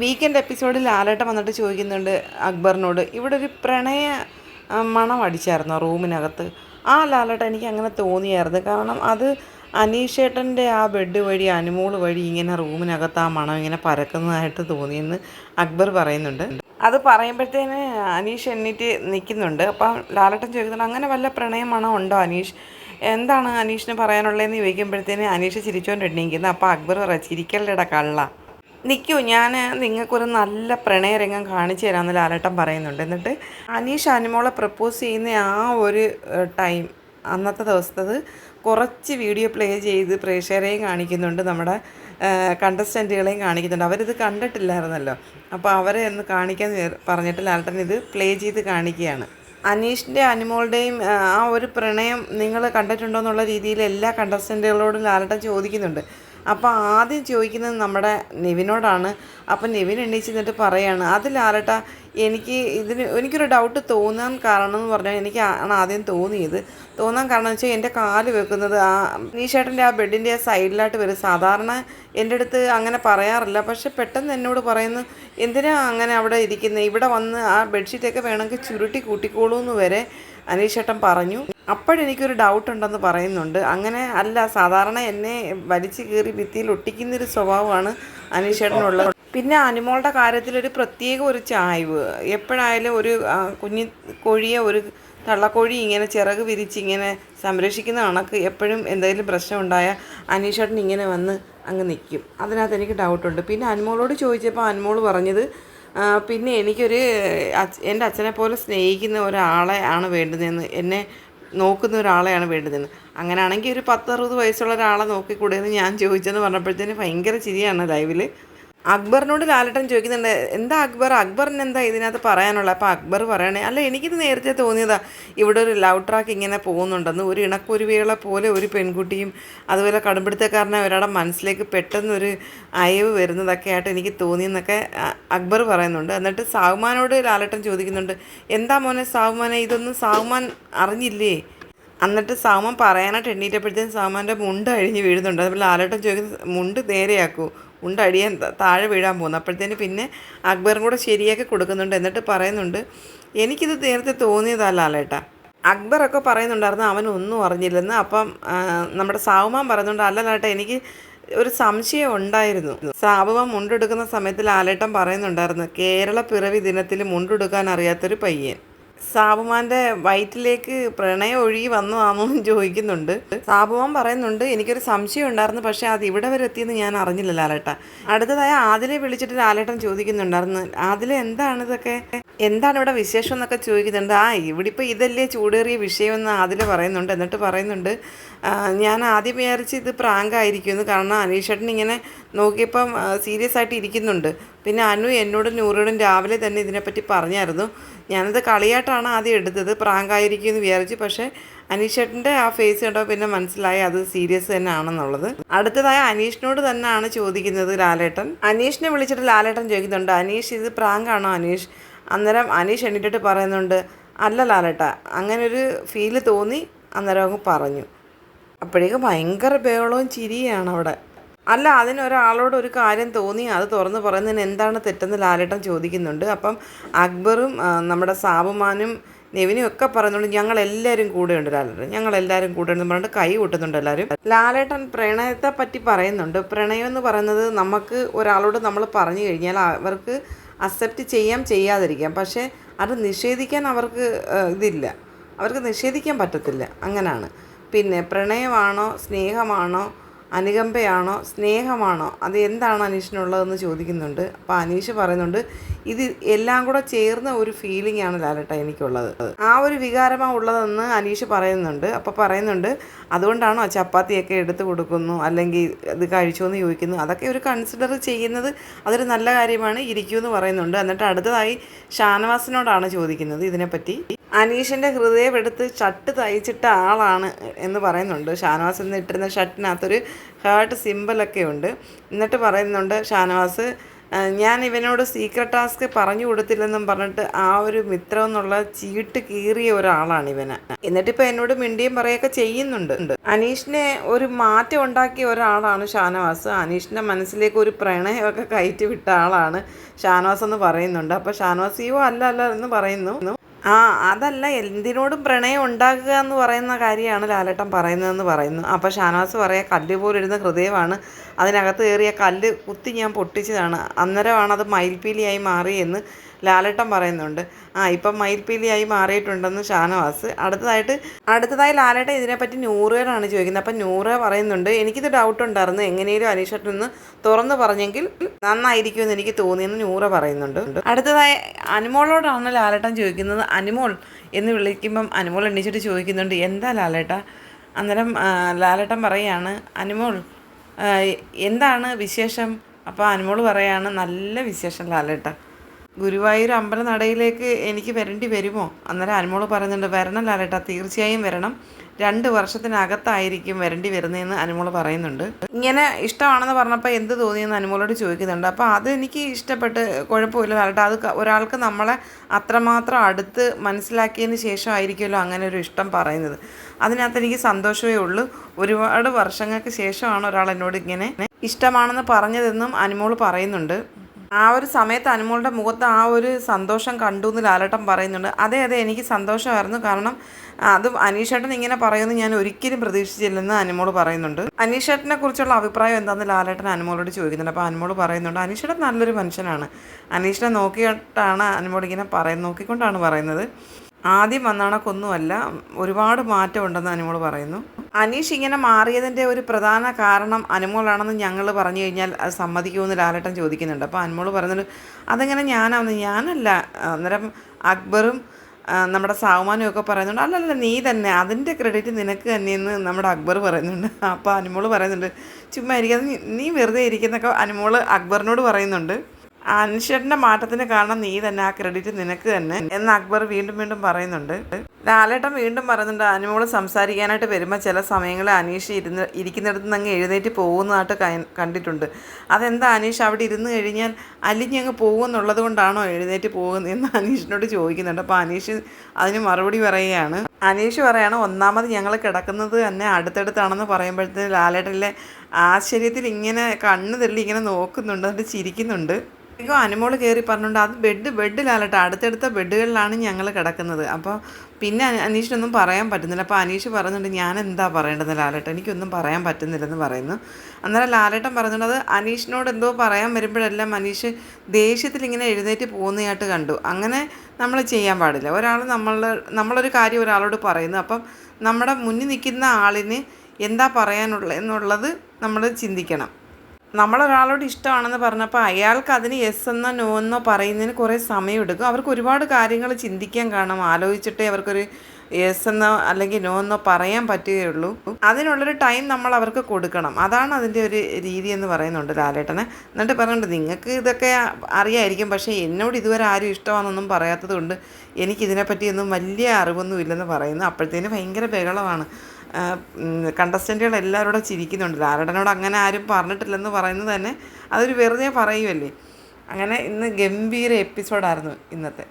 Weekend എപ്പിസോഡിൽ ആലേട്ടം വന്നിട്ട് ചോദിക്കുന്നുണ്ട് അക്ബറിനോട്. ഇവിടെ ഒരു പ്രണയ മണം അടിച്ചായിരുന്നു റൂമിനകത്ത്? ആ ലാലേട്ട എനിക്ക് അങ്ങനെ തോന്നിയായിരുന്നു. കാരണം അത് അനീഷേട്ടന്റെ ആ ബെഡ് വഴി അനുമോൾ വഴി ഇങ്ങനെ റൂമിനകത്ത് ആ മണം ഇങ്ങനെ പരക്കുന്നതായിട്ട് തോന്നിയെന്ന് അക്ബർ പറയുന്നുണ്ട്. അത് പറയുമ്പോഴത്തേന് അനീഷ് എണ്ണീറ്റ് നിൽക്കുന്നുണ്ട്. അപ്പം ലാലേട്ടൻ ചോദിക്കുന്നുണ്ട് അങ്ങനെ വല്ല പ്രണയ മണം ഉണ്ടോ അനീഷ്? എന്താണ് അനീഷിന് പറയാനുള്ളതെന്ന് ചോദിക്കുമ്പോഴത്തേന് അനീഷ് ചിരിച്ചുകൊണ്ട് എണ്ണീക്കുന്നത് അപ്പോൾ അക്ബർ പറയാം ചിരിക്കല്ലട കള്ള. നിൽക്കൂ ഞാൻ നിങ്ങൾക്കൊരു നല്ല പ്രണയരംഗം കാണിച്ചു തരാമെന്ന് ലാലേട്ടൻ പറയുന്നുണ്ട്. എന്നിട്ട് അനീഷ് അനുമോളെ പ്രപ്പോസ് ചെയ്യുന്ന ആ ഒരു ടൈം അന്നത്തെ ദിവസത്തത് കുറച്ച് വീഡിയോ പ്ലേ ചെയ്ത് പ്രേക്ഷകരെയും കാണിക്കുന്നുണ്ട് നമ്മുടെ കണ്ടസ്റ്റന്റുകളെയും കാണിക്കുന്നുണ്ട്. അവരിത് കണ്ടിട്ടില്ലായിരുന്നല്ലോ. അപ്പോൾ അവരെ ഒന്ന് കാണിക്കാൻ പറഞ്ഞിട്ട് ലാലേട്ടൻ ഇത് പ്ലേ ചെയ്ത് കാണിക്കുകയാണ്. അനീഷിന്റെ അനുമോളുടെയും ആ ഒരു പ്രണയം നിങ്ങൾ കണ്ടിട്ടുണ്ടോ എന്നുള്ള രീതിയിൽ എല്ലാ കണ്ടസ്റ്റന്റുകളോടും ലാലേട്ടൻ ചോദിക്കുന്നുണ്ട്. അപ്പോൾ ആദ്യം ചോദിക്കുന്നത് നമ്മുടെ നിവിനോടാണ്. അപ്പം നിവിൻ എണ്ണീച്ച് നിന്നിട്ട് പറയാണ് അത് ലാലേട്ട എനിക്ക് ഇതിന് എനിക്കൊരു ഡൗട്ട് തോന്നാൻ കാരണം എന്ന് പറഞ്ഞാൽ എനിക്ക് ആണ് ആദ്യം തോന്നിയത്. തോന്നാൻ കാരണം വെച്ചാൽ എന്റെ കാൽ വെക്കുന്നത് ആ നീഷേട്ടന്റെ ആ ബെഡിന്റെ ആ സൈഡിലായിട്ട് വരും. സാധാരണ എന്റെ അടുത്ത് അങ്ങനെ പറയാറില്ല. പക്ഷെ പെട്ടെന്ന് എന്നോട് പറയുന്നത് എന്തിനാ അങ്ങനെ അവിടെ ഇരിക്കുന്നത് ഇവിടെ വന്ന് ആ ബെഡ്ഷീറ്റൊക്കെ വേണമെങ്കിൽ ചുരുട്ടി കൂട്ടിക്കോളൂ എന്ന് വരെ അനീഷേട്ടൻ പറഞ്ഞു. അപ്പോഴെനിക്കൊരു ഡൗട്ട് ഉണ്ടെന്ന് പറയുന്നുണ്ട്. അങ്ങനെ അല്ല സാധാരണ എന്നെ വലിച്ചു കീറി ഭിത്തിയിൽ ഒട്ടിക്കുന്നൊരു സ്വഭാവമാണ് അനീഷേട്ടനുള്ളത്. പിന്നെ അനുമോളുടെ കാര്യത്തിൽ ഒരു പ്രത്യേക ഒരു ചായ്വ്. എപ്പോഴായാലും ഒരു കുഞ്ഞി കോഴിയെ ഒരു തള്ളക്കോഴി ഇങ്ങനെ ചിറക് വിരിച്ച് ഇങ്ങനെ സംരക്ഷിക്കുന്ന കണക്ക് എപ്പോഴും എന്തെങ്കിലും പ്രശ്നം ഉണ്ടായാൽ അനീഷേട്ടൻ ഇങ്ങനെ വന്ന് അങ്ങ് നിൽക്കും. അതിനകത്ത് എനിക്ക് ഡൗട്ടുണ്ട്. പിന്നെ അനുമോളോട് ചോദിച്ചപ്പോൾ അനുമോൾ പറഞ്ഞത് പിന്നെ എനിക്കൊരു എന്റെ അച്ഛനെ പോലെ സ്നേഹിക്കുന്ന ഒരാളെ ആണ് വേണ്ടതെന്ന് എന്നെ നോക്കുന്ന ഒരാളെയാണ് വേണ്ടുന്നതെന്ന് അങ്ങനെയാണെങ്കിൽ ഒരു പത്തറുപത് വയസ്സുള്ള ഒരാളെ നോക്കിക്കൂടെ എന്ന് ഞാൻ ചോദിച്ചെന്ന് പറഞ്ഞപ്പോഴത്തേന് ഭയങ്കര ചിരിയാണ് ലൈവിൽ അക്ബറിനോട് ലാലട്ടൻ ചോദിക്കുന്നുണ്ട് എന്താ അക്ബർ? അക്ബറിന് എന്താ ഇതിനകത്ത് പറയാനുള്ളത്? അപ്പോൾ അക്ബർ പറയണേ അല്ല എനിക്കിത് നേരത്തെ തോന്നിയതാ. ഇവിടെ ഒരു ലവ് ട്രാക്ക് ഇങ്ങനെ പോകുന്നുണ്ടെന്ന്. ഒരു ഇണക്കുരുവികളെ പോലെ ഒരു പെൺകുട്ടിയും അതുപോലെ കടുംപിടുത്തക്കാരനെ ഒരാളുടെ മനസ്സിലേക്ക് പെട്ടെന്നൊരു അയവ് വരുന്നതൊക്കെ ആയിട്ട് എനിക്ക് തോന്നിയെന്നൊക്കെ അക്ബർ പറയുന്നുണ്ട്. എന്നിട്ട് സാഹുമാനോട് ലാലട്ടൻ ചോദിക്കുന്നുണ്ട് എന്താ മോനെ സാഹുമാനെ ഇതൊന്നും സാഹുമാൻ അറിഞ്ഞില്ലേ? എന്നിട്ട് സാമൻ പറയാനായിട്ട് എണ്ണീറ്റപ്പോഴത്തേക്കും സാമാന്റെ മുണ്ട് അഴിഞ്ഞ് വീഴുന്നുണ്ട്. അതുപോലെ ലാലേട്ടൻ ചോദിക്കുന്നത് മുണ്ട് നേരെയാക്കൂ. മുണ്ട് താഴെ വീഴാൻ പോകുന്നു. അപ്പോഴത്തേന് പിന്നെ അക്ബറും കൂടെ ശരിയാക്കി കൊടുക്കുന്നുണ്ട്. എന്നിട്ട് പറയുന്നുണ്ട് എനിക്കിത് നേരത്തെ തോന്നിയതല്ല ലാലേട്ട. അക്ബറൊക്കെ പറയുന്നുണ്ടായിരുന്നു അവൻ ഒന്നും അറിഞ്ഞില്ലെന്ന്. അപ്പം നമ്മുടെ സാവുമാൻ പറയുന്നുണ്ട് അല്ലല്ലാട്ട എനിക്ക് ഒരു സംശയം ഉണ്ടായിരുന്നു. സാവുമാൻ മുണ്ടെടുക്കുന്ന സമയത്ത് ലാലേട്ടൻ പറയുന്നുണ്ടായിരുന്നു കേരള പിറവി ദിനത്തിൽ മുണ്ടെടുക്കാൻ അറിയാത്തൊരു പയ്യൻ. സാബുമാന്റെ വയറ്റിലേക്ക് പ്രണയം ഒഴുകി വന്നു എന്ന് ചോദിക്കുന്നുണ്ട്. സാബുമാൻ പറയുന്നുണ്ട് എനിക്കൊരു സംശയം ഉണ്ടായിരുന്നു പക്ഷെ അത് ഇവിടെ വരെ എത്തിയെന്ന് ഞാൻ അറിഞ്ഞില്ല ലാലേട്ട. അടുത്തതായി ആദിലെ വിളിച്ചിട്ട് ലാലേട്ടൻ ചോദിക്കുന്നുണ്ടായിരുന്നു ആദിലെ എന്താണ് ഇതൊക്കെ? എന്താണ് ഇവിടെ വിശേഷം എന്നൊക്കെ ചോദിക്കുന്നുണ്ട്. ആ ഇവിടെ ഇപ്പോൾ ഇതല്ലേ ചൂടേറിയ വിഷയമെന്ന് ആദിലെ പറയുന്നുണ്ട്. എന്നിട്ട് പറയുന്നുണ്ട് ഞാൻ ആദ്യം വിചാരിച്ച് ഇത് പ്രാങ്ക് ആയിരിക്കുമെന്ന് കാരണം അനീഷേട്ടൻ ഇങ്ങനെ നോക്കിയപ്പം സീരിയസ് ആയിട്ട് ഇരിക്കുന്നുണ്ട്. പിന്നെ അനു എന്നോടും നൂറോടും രാവിലെ തന്നെ ഇതിനെപ്പറ്റി പറഞ്ഞായിരുന്നു. ഞാനത് കളിയായിട്ടാണ് ആദ്യം എടുത്തത്. പ്രാങ്ക് ആയിരിക്കും എന്ന് വിചാരിച്ചു. പക്ഷേ അനീഷേട്ടന്റെ ആ ഫേസ് കണ്ടോ പിന്നെ മനസ്സിലായി അത് സീരിയസ് തന്നെ ആണെന്നുള്ളത് അടുത്തതായ അനീഷിനോട് തന്നെയാണ് ചോദിക്കുന്നത് ലാലേട്ടൻ. അനീഷിനെ വിളിച്ചിട്ട് ലാലേട്ടൻ ചോദിക്കുന്നുണ്ട് അനീഷ് ഇത് പ്രാങ്കാണോ അനീഷ്? അന്നേരം അനീഷ് എണ്ണിട്ടിട്ട് പറയുന്നുണ്ട് അല്ല ലാലേട്ട അങ്ങനൊരു ഫീൽ തോന്നി അന്നേരം അങ്ങ് പറഞ്ഞു. അപ്പോഴേക്കും ഭയങ്കര ബഹളവും ചിരിയാണ് അവിടെ. അല്ല അതിനൊരാളോട് ഒരു കാര്യം തോന്നി. അത് തുറന്ന് പറയുന്നതിന് എന്താണ് തെറ്റെന്ന് ലാലേട്ടൻ ചോദിക്കുന്നുണ്ട്. അപ്പം അക്ബറും നമ്മുടെ സാബുമാനും നെവിനും ഒക്കെ പറയുന്നുണ്ട് ഞങ്ങൾ എല്ലാവരും കൂടെ ലാലേട്ടൻ. ഞങ്ങൾ എല്ലാവരും കൂടെ ഉണ്ടെന്ന് പറഞ്ഞിട്ട് കൈ കൂട്ടുന്നുണ്ട് എല്ലാവരും ലാലേട്ടൻ പ്രണയത്തെ പറ്റി പറയുന്നുണ്ട്. പ്രണയം എന്ന് പറയുന്നത് നമുക്ക് ഒരാളോട് നമ്മൾ പറഞ്ഞു കഴിഞ്ഞാൽ അവർക്ക് അക്സെപ്റ്റ് ചെയ്യാം ചെയ്യാതിരിക്കാം. പക്ഷേ അത് നിഷേധിക്കാൻ അവർക്ക് ഇതില്ല. അവർക്ക് നിഷേധിക്കാൻ പറ്റത്തില്ല. അങ്ങനെയാണ് പിന്നെ പ്രണയമാണോ സ്നേഹമാണോ അനുകമ്പയാണോ സ്നേഹമാണോ? അത് എന്താണ് അനീഷിനുള്ളതെന്ന് ചോദിക്കുന്നുണ്ട്. അപ്പോൾ അനീഷ് പറയുന്നുണ്ട് ഇത് എല്ലാം കൂടെ ചേർന്ന ഒരു ഫീലിംഗ് ആണ് ലാലട്ട എനിക്കുള്ളത്. ആ ഒരു വികാരമാണ് ഉള്ളതെന്ന് അനീഷ് പറയുന്നുണ്ട്. അപ്പോൾ പറയുന്നുണ്ട് അതുകൊണ്ടാണോ ചപ്പാത്തിയൊക്കെ എടുത്തു കൊടുക്കുന്നു? അല്ലെങ്കിൽ ഇത് കഴിച്ചോ എന്ന് ചോദിക്കുന്നു? അതൊക്കെ ഒരു കൺസിഡർ ചെയ്യുന്നത് അതൊരു നല്ല കാര്യമാണ് ഇരിക്കൂ എന്ന് പറയുന്നുണ്ട്. എന്നിട്ട് അടുത്തതായി ഷാനവാസിനോടാണ് ചോദിക്കുന്നത് ഇതിനെപ്പറ്റി. അനീഷിന്റെ ഹൃദയം എടുത്ത് ഷർട്ട് തയ്ച്ചിട്ട ആളാണ് എന്ന് പറയുന്നുണ്ട്. ഷാനവാസ് എന്ന് ഇട്ടിരുന്ന ഷർട്ടിനകത്തൊരു ഹാർട്ട് സിമ്പലൊക്കെ ഉണ്ട്. എന്നിട്ട് പറയുന്നുണ്ട് ഷാനവാസ് ഞാൻ ഇവനോട് സീക്രട്ട് ടാസ്ക് പറഞ്ഞു കൊടുത്തില്ലെന്നും പറഞ്ഞിട്ട് ആ ഒരു മിത്രം എന്നുള്ള ചീട്ട് കീറിയ ഒരാളാണ് ഇവന്. എന്നിട്ടിപ്പോൾ എന്നോട് മിണ്ടിയും പറയുകയൊക്കെ ചെയ്യുന്നുണ്ട്. അനീഷിനെ ഒരു മാറ്റം ഉണ്ടാക്കിയ ഒരാളാണ് ഷാനവാസ്. അനീഷിന്റെ മനസ്സിലേക്ക് ഒരു പ്രണയമൊക്കെ കയറ്റി വിട്ട ആളാണ് ഷാനവാസ് എന്ന് പറയുന്നുണ്ട്. അപ്പോൾ ഷാനവാസ് അയ്യോ അല്ല അല്ല എന്ന് പറയുന്നു. ആ അതല്ല എന്തിനോടും പ്രണയം ഉണ്ടാകുക എന്ന് പറയുന്ന കാര്യമാണ് ലാലേട്ടൻ പറയുന്നതെന്ന് പറയുന്നു. അപ്പോൾ ഷാനവാസ് പറയുക കല്ല് പോലിരുന്ന ഹൃദയമാണ് അതിനകത്ത് കയറിയ കല്ല് കുത്തി ഞാൻ പൊട്ടിച്ചതാണ്. അന്നേരമാണ് അത് മയിൽപ്പീലിയായി മാറിയെന്ന് ലാലേട്ടൻ പറയുന്നുണ്ട്. ആ ഇപ്പം മയിൽപ്പീലിയായി മാറിയിട്ടുണ്ടെന്ന് ഷാനവാസ്. അടുത്തതായിട്ട് അടുത്തതായി ലാലേട്ടൻ ഇതിനെപ്പറ്റി നൂറുകാരാണ് ചോദിക്കുന്നത്. അപ്പം നൂറ് പറയുന്നുണ്ട് എനിക്കിത് ഡൗട്ട് ഉണ്ടായിരുന്നു എങ്ങനെയും അനീഷട്ടൊന്ന് തുറന്നു പറഞ്ഞെങ്കിൽ നന്നായിരിക്കുമെന്ന് എനിക്ക് തോന്നിയെന്ന് നൂറ പറയുന്നുണ്ട്. അടുത്തതായി അനുമോളോടാണ് ലാലേട്ടൻ ചോദിക്കുന്നത്. അനുമോൾ എന്ന് വിളിക്കുമ്പം അനുമോൾ എണ്ണീച്ചിട്ട് ചോദിക്കുന്നുണ്ട് എന്താ ലാലേട്ട? അന്നേരം ലാലേട്ടൻ പറയാണ് അനുമോൾ എന്താണ് വിശേഷം? അപ്പോൾ അനുമോൾ പറയാണ് നല്ല വിശേഷം ലാലേട്ട. ഗുരുവായൂർ അമ്പലനടയിലേക്ക് എനിക്ക് വരേണ്ടി വരുമോ? അന്നേരം അനുമോൾ പറയുന്നുണ്ട് വരണം തീർച്ചയായും വരണം. രണ്ട് വർഷത്തിനകത്തായിരിക്കും വരേണ്ടി വരുന്നതെന്ന് അനുമോൾ പറയുന്നുണ്ട്. ഇങ്ങനെ ഇഷ്ടമാണെന്ന് പറഞ്ഞപ്പോൾ എന്ത് തോന്നിയെന്ന് അനുമോളോട് ചോദിക്കുന്നുണ്ട്. അപ്പോൾ അത് എനിക്ക് ഇഷ്ടപ്പെട്ട് കുഴപ്പമില്ല ലാലേട്ട. അത് ഒരാൾക്ക് നമ്മളെ അത്രമാത്രം അടുത്ത് മനസ്സിലാക്കിയതിന് ശേഷമായിരിക്കുമല്ലോ അങ്ങനെ ഒരു ഇഷ്ടം പറയുന്നത്. അതിനകത്ത് എനിക്ക് സന്തോഷമേ ഉള്ളൂ. ഒരുപാട് വർഷങ്ങൾക്ക് ശേഷമാണ് ഒരാൾ എന്നോട് ഇങ്ങനെ ഇഷ്ടമാണെന്ന് പറഞ്ഞതെന്നും അനുമോൾ പറയുന്നുണ്ട്. ആ ഒരു സമയത്ത് അനുമോളുടെ മുഖത്ത് ആ ഒരു സന്തോഷം കണ്ടു എന്ന് ലാലട്ടൻ പറയുന്നുണ്ട്. അതെ അതെ എനിക്ക് സന്തോഷമായിരുന്നു. കാരണം അത് അനീഷേട്ടൻ ഇങ്ങനെ പറയുമെന്ന് ഞാൻ ഒരിക്കലും പ്രതീക്ഷിച്ചില്ലെന്ന് അനുമോൾ പറയുന്നുണ്ട്. അനീഷേട്ടനെ കുറിച്ചുള്ള അഭിപ്രായം എന്താണെന്ന് ലാലേട്ടൻ അനുമോളോട് ചോദിക്കുന്നുണ്ട്. അപ്പോൾ അനുമോൾ പറയുന്നുണ്ട് അനീഷേട്ടൻ നല്ലൊരു മനുഷ്യനാണ്. അനീഷിനെ നോക്കിയിട്ടാണ് അനുമോൾ ഇങ്ങനെ പറയുന്നത് നോക്കിക്കൊണ്ടാണ് പറയുന്നത്. ആദ്യം വന്നണക്കൊന്നുമല്ല ഒരുപാട് മാറ്റമുണ്ടെന്ന് അനുമോൾ പറയുന്നു. അനീഷ് ഇങ്ങനെ മാറിയതിന്റെ ഒരു പ്രധാന കാരണം അനുമോളാണെന്ന് ഞങ്ങൾ പറഞ്ഞു കഴിഞ്ഞാൽ അത് സമ്മതിക്കുമെന്ന് ലാലേട്ടൻ ചോദിക്കുന്നുണ്ട്. അപ്പോൾ അനുമോൾ പറയുന്നുണ്ട് അതെങ്ങനെ ഞാനാന്ന്? ഞാനല്ല. അന്നേരം അക്ബറും നമ്മുടെ സാവുമാനും ഒക്കെ പറയുന്നുണ്ട് അല്ലല്ല നീ തന്നെ. അതിന്റെ ക്രെഡിറ്റ് നിനക്ക് തന്നെയെന്ന് നമ്മുടെ അക്ബർ പറയുന്നുണ്ട്. അപ്പോൾ അനുമോൾ പറയുന്നുണ്ട് ചുമ്മാ ഇരിക്കാതെ നീ നീ വെറുതെ ഇരിക്കുന്നൊക്കെ അനുമോൾ അക്ബറിനോട് പറയുന്നുണ്ട്. അൻഷറിന്റെ മാറ്റത്തിന് കാരണം നീ തന്നെ ആ ക്രെഡിറ്റ് നിനക്ക് തന്നെ എന്ന് അക്ബർ വീണ്ടും വീണ്ടും പറയുന്നുണ്ട്. ലാലേട്ടൻ വീണ്ടും പറയുന്നുണ്ട് അനുമോൾ സംസാരിക്കാനായിട്ട് വരുമ്പോൾ ചില സമയങ്ങളിൽ അനീഷ് ഇരുന്ന് ഇരിക്കുന്നിടത്ത് നിന്ന് അങ്ങ് എഴുന്നേറ്റ് പോകുന്നതായിട്ട് കണ്ടിട്ടുണ്ട്. അതെന്താ അനീഷ് അവിടെ ഇരുന്ന് കഴിഞ്ഞാൽ അലിഞ്ഞങ്ങ് പോകുമെന്നുള്ളത് കൊണ്ടാണോ എഴുന്നേറ്റ് പോകുന്നതെന്ന് അനീഷിനോട് ചോദിക്കുന്നുണ്ട്. അപ്പോൾ അനീഷ് അതിന് മറുപടി പറയുകയാണ്. അനീഷ് പറയാണ് ഒന്നാമത് ഞങ്ങൾ കിടക്കുന്നത് തന്നെ അടുത്തടുത്താണെന്ന് പറയുമ്പോഴത്തേന് ലാലേട്ടനിലെ ആശ്ചര്യത്തിൽ ഇങ്ങനെ കണ്ണ് തള്ളി ഇങ്ങനെ നോക്കുന്നുണ്ട് എന്നിട്ട് ചിരിക്കുന്നുണ്ട്. അയ്യോ അനുമോൾ കയറി പറഞ്ഞുകൊണ്ട് അത് ബെഡ് ബെഡിലാലട്ട അടുത്തടുത്ത ബെഡുകളിലാണ് ഞങ്ങൾ കിടക്കുന്നത്. അപ്പോൾ പിന്നെ അന- അനീഷിനൊന്നും പറയാൻ പറ്റുന്നില്ല. അപ്പോൾ അനീഷ് പറയുന്നുണ്ട് ഞാൻ എന്താ പറയേണ്ടത് ലാലേട്ടൻ? എനിക്കൊന്നും പറയാൻ പറ്റുന്നില്ലെന്ന് പറയുന്നു. അന്നേരം ലാലേട്ടൻ പറയുന്നുണ്ട് അത് അനീഷിനോട് എന്തോ പറയാൻ വരുമ്പോഴെല്ലാം അനീഷ് ദേഷ്യത്തിൽ ഇങ്ങനെ എഴുന്നേറ്റ് പോകുന്നതായിട്ട് കണ്ടു. അങ്ങനെ നമ്മൾ ചെയ്യാൻ പാടില്ല. ഒരാൾ നമ്മൾ നമ്മളൊരു കാര്യം ഒരാളോട് പറയുന്നു. അപ്പം നമ്മുടെ മുന്നിൽ നിൽക്കുന്ന ആളിന് എന്താ പറയാനുള്ള എന്നുള്ളത് നമ്മൾ ചിന്തിക്കണം. നമ്മളൊരാളോട് ഇഷ്ടമാണെന്ന് പറഞ്ഞപ്പോൾ അയാൾക്ക് അതിന് യെസ് എന്നോ നോ എന്നോ പറയുന്നതിന് കുറേ സമയമെടുക്കും. അവർക്ക് ഒരുപാട് കാര്യങ്ങൾ ചിന്തിക്കാൻ കാണും. ആലോചിച്ചിട്ടേ അവർക്കൊരു യെസ് എന്നോ അല്ലെങ്കിൽ നോ എന്നോ പറയാൻ പറ്റുകയുള്ളൂ. അതിനുള്ളൊരു ടൈം നമ്മൾ അവർക്ക് കൊടുക്കണം. അതാണ് അതിന്റെ ഒരു രീതി എന്ന് പറയുന്നുണ്ട് ലാലേട്ടനെ. എന്നിട്ട് പറയുന്നുണ്ട് നിങ്ങൾക്ക് ഇതൊക്കെ അറിയായിരിക്കും. പക്ഷേ എന്നോട് ഇതുവരെ ആരും ഇഷ്ടമാണെന്നൊന്നും പറയാത്തത് കൊണ്ട് എനിക്കിതിനെപ്പറ്റിയൊന്നും വലിയ അറിവൊന്നും ഇല്ലെന്ന് പറയുന്നു. അപ്പോഴത്തേന് ഭയങ്കര ബഹളമാണ്. കണ്ടസ്റ്റന്റുകൾ എല്ലാവരോടും ചിരിക്കുന്നുണ്ട്. ലാലടനോട് അങ്ങനെ ആരും പറഞ്ഞിട്ടില്ലെന്ന് പറയുന്നത് തന്നെ അതൊരു വെറുതെ പറയുമല്ലേ അങ്ങനെ ഇന്ന് ഗംഭീര എപ്പിസോഡായിരുന്നു ഇന്നത്തെ.